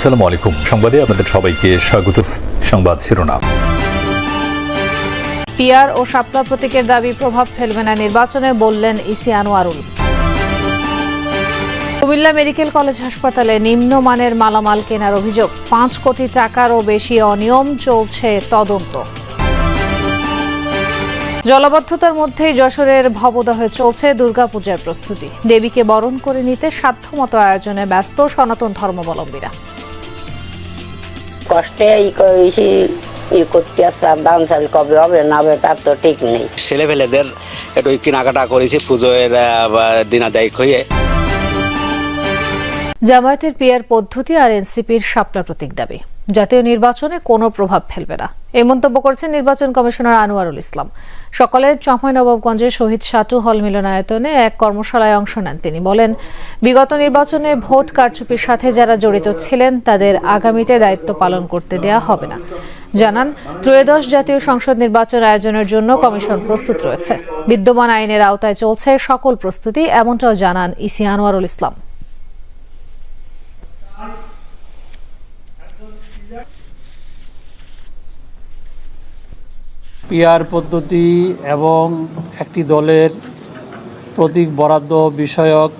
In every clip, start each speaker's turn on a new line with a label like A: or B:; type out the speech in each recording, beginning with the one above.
A: আসসালামু আলাইকুম। সংবাদে আপনাদের সবাইকে স্বাগত। সংবাদ শিরোনাম।
B: পিয়ার ও শাপলা প্রতীকের দাবি প্রভাব ফেলবে না নির্বাচনে বললেন EC Anwarul. Cumilla medical college হাসপাতালে নিম্নমানের মালামাল কেনার অভিযোগ। পাঁচ কোটি টাকারও বেশি অনিয়ম চলছে তদন্ত। জলবদ্ধতার মধ্যেই যশোরের ভবদহে চলছে দুর্গাপূজার প্রস্তুতি। দেবীকে বরণ করে নিতে সাধ্যমতো আয়োজনে ব্যস্ত সনাতন ধর্মাবলম্বীরা।
C: কষ্টে ই করতে আসছে, আর দান চাল কবে হবে না হবে তার তো ঠিক নেই।
D: ছেলেপেলেদের একটু কেনাকাটা করেছি পুজোর দিনাদায়িক হয়ে।
B: জামায়াতের পিয়ার পদ্ধতি আর এনসিপির শাপলা প্রতীক দাবি। জাতীয় নির্বাচনে কোনো প্রভাব ফেলবে না। এই মন্তব্য করেছেন নির্বাচন কমিশনার আনোয়ারুল ইসলাম। সকালে চাঁপাইনবাবগঞ্জের শহীদ সাটু হল মিলনায়তনে এক কর্মশালায় অংশ নেন তিনি। বলেন, বিগত নির্বাচনে ভোট কারচুপির সাথে যারা জড়িত ছিলেন, তাদের আগামীতে দায়িত্ব পালন করতে দেয়া হবে না। জানান, ত্রয়োদশ জাতীয় সংসদ নির্বাচন আয়োজনের জন্য কমিশন প্রস্তুত রয়েছে। বিদ্যমান আইনের আওতায় চলছে সকল প্রস্তুতি, এমনটাও জানান ইসি আনোয়ারুল ইসলাম।
E: পিআর পদ্ধতি এবং একটি দলের প্রতীক বরাদ্দ বিষয়ক,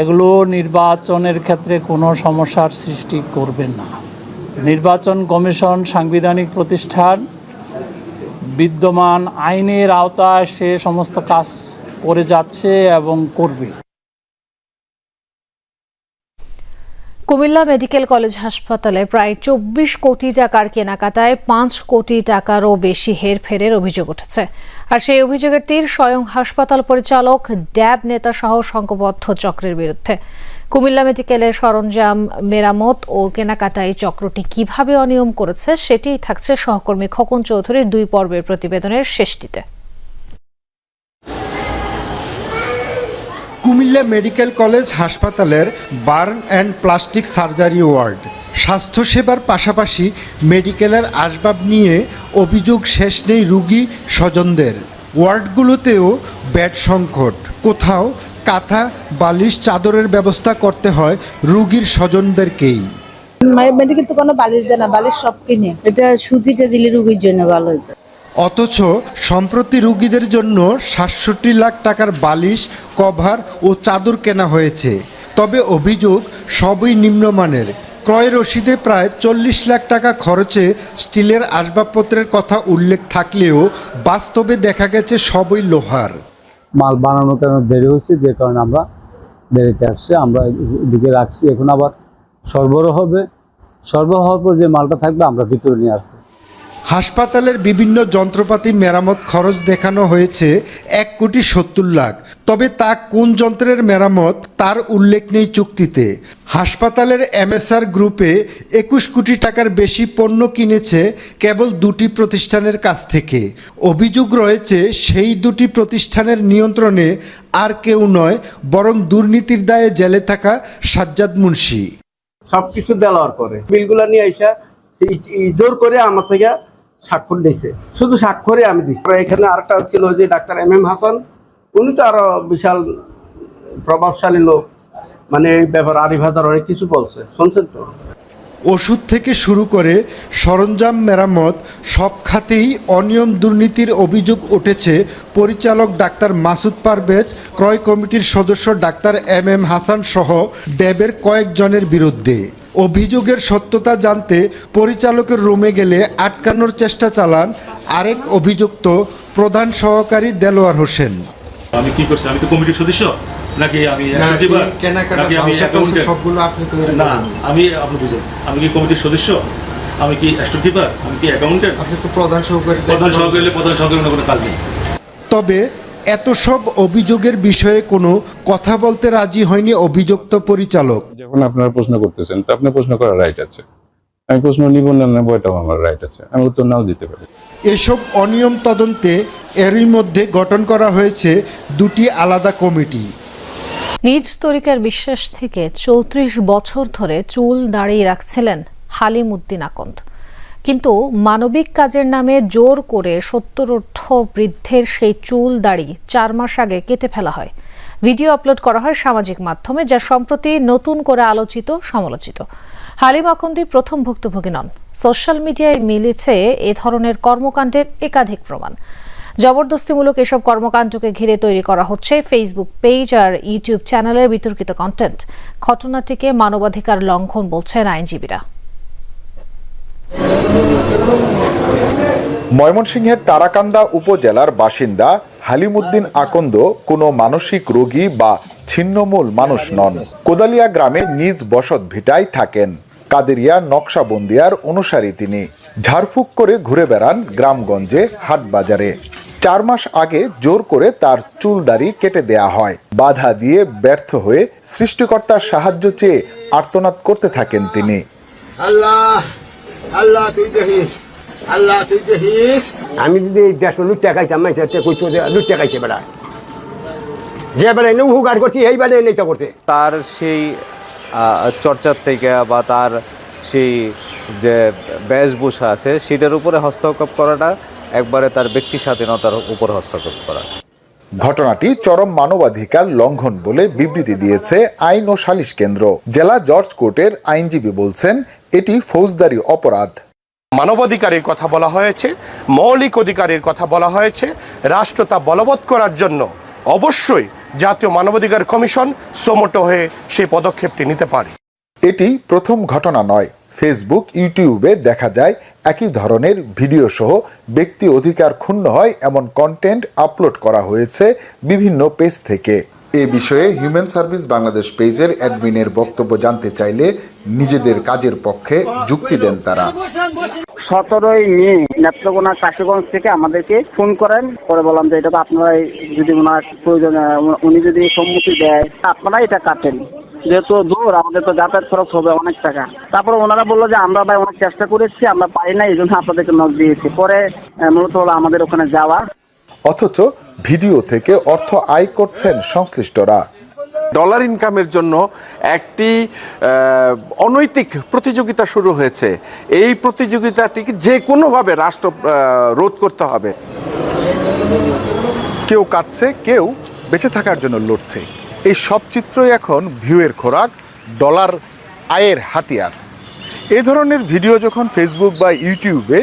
E: এগুলো নির্বাচনের ক্ষেত্রে কোনো সমস্যার সৃষ্টি করবে না। নির্বাচন কমিশন সাংবিধানিক প্রতিষ্ঠান বিদ্যমান আইনের আওতায় সে সমস্ত কাজ করে যাচ্ছে এবং করবে।
B: কুমিল্লা মেডিকেল কলেজ হাসপাতালে প্রায় চব্বিশ কোটি টাকার কেনাকাটায় পাঁচ কোটি টাকারও বেশি হেরফেরের অভিযোগ উঠেছে। আর সেই অভিযোগের তীর স্বয়ং হাসপাতাল পরিচালক, ড্যাব নেতা সহ সংঘবদ্ধ চক্রের বিরুদ্ধে। কুমিল্লা মেডিকেলের সরঞ্জাম মেরামত ও কেনাকাটায় চক্রটি কীভাবে অনিয়ম করেছে, সেটিই থাকছে সহকর্মী খোকন চৌধুরীর দুই পর্বের প্রতিবেদনের শেষটিতে।
F: কুমিল্লা মেডিকেল কলেজ হাসপাতালের burn and plastic surgery ward. স্বাস্থ্যসেবার পাশাপাশি মেডিকেলের আসবাব নিয়ে অভিযোগ শেষ নেই রুগী স্বজনদের। ওয়ার্ডগুলোতেও ব্যাড সংকট। কোথাও কাঁথা, বালিশ, চাদরের ব্যবস্থা করতে হয় রুগীর স্বজনদেরকেই।
G: মেডিকেল তো কোনো বালিশ দেয় না, বালিশ সব কিনে। এটা সুতিটা দিলে রুগীর জন্য ভালো হতো।
F: অথচ সম্প্রতি রুগীদের জন্য সাতষট্টি লাখ টাকার বালিশ, কভার ও চাদর কেনা হয়েছে। তবে অভিযোগ সবই নিম্নমানের। ক্রয় রসিদে প্রায় চল্লিশ লাখ টাকা খরচে স্টিলের আসবাবপত্রের কথা উল্লেখ থাকলেও বাস্তবে দেখা গেছে সবই লোহার।
H: মাল বানানোর কারণে দেরি হয়েছে, যে কারণে আমরা দেরিতে আসছি। আমরা এদিকে রাখছি, এখন আবার সরবরাহ হবে। সরবরাহ হওয়ার পর যে মালটা থাকবে আমরা ভিতরে নিয়ে আসব।
F: হাসপাতালের বিভিন্ন যন্ত্রপাতি মেরামত খরচ দেখানো হয়েছে এক কোটি সত্তর লাখ। তবে তা কোন যন্ত্রের মেরামত তার উল্লেখ নেই চুক্তিতে। হাসপাতালের এমএসআর গ্রুপে একুশ কোটি টাকার বেশি পণ্য কিনেছে কেবল দুটি প্রতিষ্ঠানের কাছ থেকে। অভিযোগ রয়েছে, সেই দুটি প্রতিষ্ঠানের নিয়ন্ত্রণে আর কেউ নয়, বরং দুর্নীতির দায়ে জেলে থাকা সাজ্জাদ মুন্সি।
I: সবকিছু দেওয়ার পরে। বিলগুলা নিয়ে আইসা জোর করে আমার থেকে স্বাক্ষর দিয়েছে শুধু স্বাক্ষরে আমি দিচ্ছি এখানে আরেকটা ছিল যে ডাক্তার এম এম হাসান, উনি তো আরও বিশাল প্রভাবশালী লোক। মানে এই ব্যাপার আরিফ হাজার অনেক কিছু বলছে। শুনছেন তো?
F: ওষুধ থেকে শুরু করে সরঞ্জাম মেরামত সব খাতেই অনিয়ম দুর্নীতির অভিযোগ উঠেছে পরিচালক ডাক্তার মাসুদ পারভেজ, ক্রয় কমিটির সদস্য ডাক্তার এম এম হাসান সহ ড্যাবের কয়েকজনের বিরুদ্ধে। অভিযোগের সত্যতা জানতে পরিচালকের রুমে গেলে আটকানোর চেষ্টা চালান আরেক অভিযুক্ত প্রধান সহকারী দেলোয়ার হোসেন।
J: আমি কি করছি? আমি তো কমিটির সদস্য? নাকি আমি নাকি আমি
F: সবগুলো আপনি
J: না আমি আপনি বুঝেন। আমি কি কমিটির সদস্য? আমি কি স্টোর কিপার? আমি কি অ্যাকাউন্টেন্ট
F: আপনি তো প্রধান সহকারী
J: প্রধান সহকারী প্রধান সহকারী কোনো কাজ নেই।
F: তবে এত সব অভিযোগের বিষয়ে কোনো কথা বলতে রাজি হয়নি অভিযুক্ত পরিচালক।
K: যখন আপনারা প্রশ্ন করতেছেন তো আপনার প্রশ্ন করার রাইট আছে। আমি প্রশ্ন নিব না নেব এটাও আমার রাইট আছে। আমি উত্তর নাও দিতে পারি।
F: এসব অনিয়ম তদন্তে এরই মধ্যে গঠন করা হয়েছে দুটি আলাদা কমিটি।
B: নিজ তরিকার বিশ্বাস থেকে চৌত্রিশ বছর ধরে চুল দাঁড়িয়ে রাখছিলেন হালিম উদ্দিন আকন্দ। কিন্তু মানবিক কাজের নামে জোর করে সত্তরোর্ধ বৃদ্ধের সেই চুল দাড়ি চার মাস আগে কেটে ফেলা হয়। ভিডিও আপলোড করা হয় সামাজিক মাধ্যমে, যা সম্প্রতি নতুন করে আলোচিত, সমালোচিত। হালিম আখন্দি প্রথম ভুক্তভোগী নন। সোশ্যাল মিডিয়ায় মিলেছে এ ধরনের কর্মকাণ্ডের একাধিক প্রমাণ। জবরদস্তিমূলক এসব কর্মকাণ্ডকে ঘিরে তৈরি করা হচ্ছে ফেসবুক পেজ আর ইউটিউব চ্যানেলের বিতর্কিত কন্টেন্ট ঘটনাটিকে মানবাধিকার লঙ্ঘন বলছেন আইনজীবীরা।
L: ময়মনসিংহের তারাকান্দা উপজেলার বাসিন্দা হালিমুদ্দিন আকন্দ কোনো মানসিক রোগী বা ছিন্নমূল মানুষ নন। কোদালিয়া গ্রামে নিজ বসত ভিটায় থাকেন। কাদেরিয়া নকশাবন্দিয়ার অনুসারী তিনি। ঝাড়ফুঁক করে ঘুরে বেড়ান গ্রামগঞ্জে হাটবাজারে। চার মাস আগে জোর করে তার চুলদাড়ি কেটে দেয়া হয়। বাধা দিয়ে ব্যর্থ হয়ে সৃষ্টিকর্তার সাহায্য চেয়ে আর্তনাদ করতে থাকেন তিনি।
M: আল্লাহ আল্লাহ তুই দেখিস। আল্লাহ তুই দেখিস আমি যদি এই দেড়শো লুট টাকাইতাম মাইছে কইতো যে লুট টাকাইছে বেড়া। যে এনে হুগার করছি এই করতে
N: তার সেই আহ, চর্চার থেকে বা তার সেই যে বেশভূষা আছে সেটার উপরে হস্তক্ষেপ করাটা একবারে তার ব্যক্তি স্বাধীনতার উপর হস্তক্ষেপ করা।
L: ঘটনাটি চরম মানবাধিকার লঙ্ঘন বলে বিবৃতি দিয়েছে আইন ও সালিশ কেন্দ্র। জেলা জর্জ কোর্টের আইনজীবী বলছেন এটি ফৌজদারি অপরাধ।
O: মানবাধিকারের কথা বলা হয়েছে, মৌলিক অধিকারের কথা বলা হয়েছে, রাষ্ট্রতা বলবৎ করার জন্য অবশ্যই জাতীয় মানবাধিকার কমিশন সোমোটো হয়ে সেই পদক্ষেপটি নিতে পারে।
L: এটি প্রথম ঘটনা নয়। ফেসবুক ইউটিউবে দেখা যায় একই ধরনের ভিডিও সহ ব্যক্তি অধিকার ক্ষুণ্ণ হয় এমন কন্টেন্ট আপলোড করা হয়েছে বিভিন্ন পেজ থেকে। এ বিষয়ে হিউম্যান সার্ভিস বাংলাদেশ পেজের অ্যাডমিনের বক্তব্য জানতে চাইলে নিজেদের কাজের পক্ষে যুক্তি দেন তারা।
P: সতেরোই মে নেত্রকোনা কাশীগঞ্জ থেকে আমাদেরকে ফোন করেন। পরে বললাম যে, এটা তো আপনারাই যদি ওনার প্রয়োজন উনি- যদি সম্মতি দেয় আপনারা এটা কাটেন। যেহেতু দূর, আমাদের তো যাতায়াত খরচ হবে অনেক টাকা। তারপরে ওনারা বলল যে, আমরা ভাই অনেক চেষ্টা করেছি, আমরা পাই না এই জন্য আপনাদেরকে নক দিয়েছি। পরে মূলত হলো আমাদের ওখানে যাওয়া।
L: অথচ ভিডিও থেকে অর্থ আয় করছেন সংশ্লিষ্টরা।
O: ডলার ইনকামের জন্য একটি অনৈতিক প্রতিযোগিতা শুরু হয়েছে। এই প্রতিযোগিতাটিকে যে কোনোভাবে রাষ্ট্র রোধ করতে হবে।
L: কেউ কাঁদছে, কেউ বেঁচে থাকার জন্য লড়ছে। এই সব চিত্রই এখন ভিউয়ের খোরাক, ডলার আয়ের হাতিয়ার। এ ধরনের ভিডিও যখন ফেসবুক বা ইউটিউবে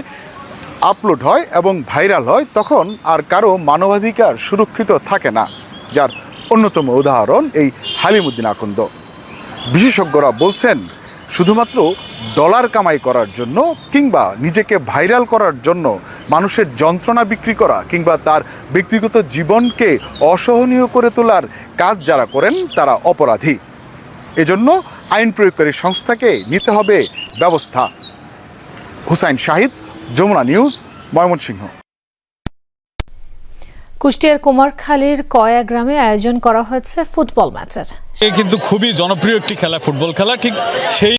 L: আপলোড হয় এবং ভাইরাল হয়, তখন আর কারও মানবাধিকার সুরক্ষিত থাকে না, যার অন্যতম উদাহরণ এই হালিমুদ্দিন আকন্দ। বিশেষজ্ঞরা বলছেন, শুধুমাত্র ডলার কামাই করার জন্য কিংবা নিজেকে ভাইরাল করার জন্য মানুষের যন্ত্রণা বিক্রি করা কিংবা তার ব্যক্তিগত জীবনকে অসহনীয় করে তোলার কাজ যারা করেন, তারা অপরাধী। এজন্য আইন প্রয়োগকারী সংস্থাকে নিতে হবে ব্যবস্থা। হুসাইন শাহিদ, যমুনা নিউজ, ময়মনসিংহ।
B: কুষ্টিয়ার কুমারখালীর কয়া গ্রামে আয়োজন করা হয়েছে ফুটবল ম্যাচের।
Q: কিন্তু খুবই জনপ্রিয় একটি খেলা, ফুটবল খেলা, ঠিক সেই